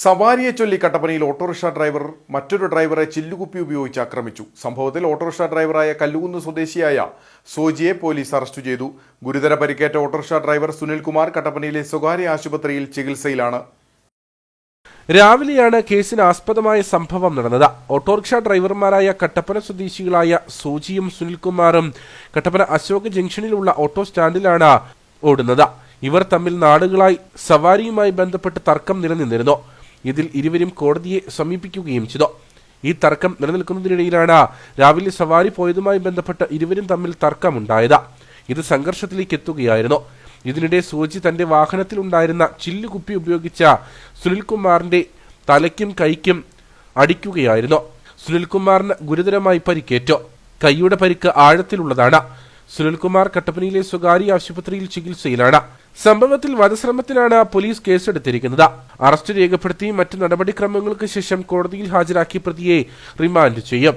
സവാരിയെ ചൊല്ലി കട്ടപ്പനയിൽ autorickshaw driver മറ്റൊരു ഡ്രൈവറെ ചില്ലുകുപ്പി ഉപയോഗിച്ച് ആക്രമിച്ചു. സംഭവത്തിൽ ഓട്ടോറിക്ഷ ഡ്രൈവറായ കല്ലുകുന്ന് സ്വദേശിയായ സോജിയെ പോലീസ് അറസ്റ്റ് ചെയ്തു. ഗുരുതര പരിക്കേറ്റ ഓട്ടോറിക്ഷ ഡ്രൈവർ സുനിൽകുമാർ കട്ടപ്പനയിലെ സ്വകാര്യ ആശുപത്രിയിൽ ചികിത്സയിലാണ്. രാവിലെയാണ് കേസിന് ആസ്പദമായ സംഭവം നടന്നത്. ഓട്ടോറിക്ഷ ഡ്രൈവർമാരായ കട്ടപ്പന സ്വദേശികളായ സോജിയും സുനിൽകുമാറും കട്ടപ്പന അശോക് ജംഗ്ഷനിലുള്ള ഓട്ടോ സ്റ്റാൻഡിലാണ് ഓടുന്നത്. ഇവർ തമ്മിൽ നാടുകളായി സവാരിയുമായി ബന്ധപ്പെട്ട് തർക്കം നിലനിന്നിരുന്നു. ഇതിൽ ഇരുവരും കോടതിയെ സമീപിക്കുകയും ചെയ്തു. ഈ തർക്കം നിലനിൽക്കുന്നതിനിടയിലാണ് രാവിലെ സവാരി പോയതുമായി ബന്ധപ്പെട്ട് ഇരുവരും തമ്മിൽ തർക്കമുണ്ടായത്. ഇത് സംഘർഷത്തിലേക്ക് എത്തുകയായിരുന്നു. ഇതിനിടെ സൂചി തന്റെ വാഹനത്തിലുണ്ടായിരുന്ന ചില്ലുകുപ്പി ഉപയോഗിച്ച സുനിൽകുമാറിന്റെ തലയ്ക്കും കൈക്കും അടിക്കുകയായിരുന്നു. സുനിൽകുമാറിന് ഗുരുതരമായി പരിക്കേറ്റു. കൈയുടെ പരിക്ക് ആഴത്തിലുള്ളതാണ്. സുനിൽകുമാർ കട്ടപ്പനയിലെ സ്വകാര്യ ആശുപത്രിയിൽ ചികിത്സയിലാണ്. സംഭവത്തിൽ വധശ്രമത്തിനാണ് പോലീസ് കേസെടുത്തിരിക്കുന്നത്. അറസ്റ്റ് രേഖപ്പെടുത്തി മറ്റ് നടപടിക്രമങ്ങൾക്ക് ശേഷം കോടതിയിൽ ഹാജരാക്കി പ്രതിയെ റിമാൻഡ് ചെയ്യും.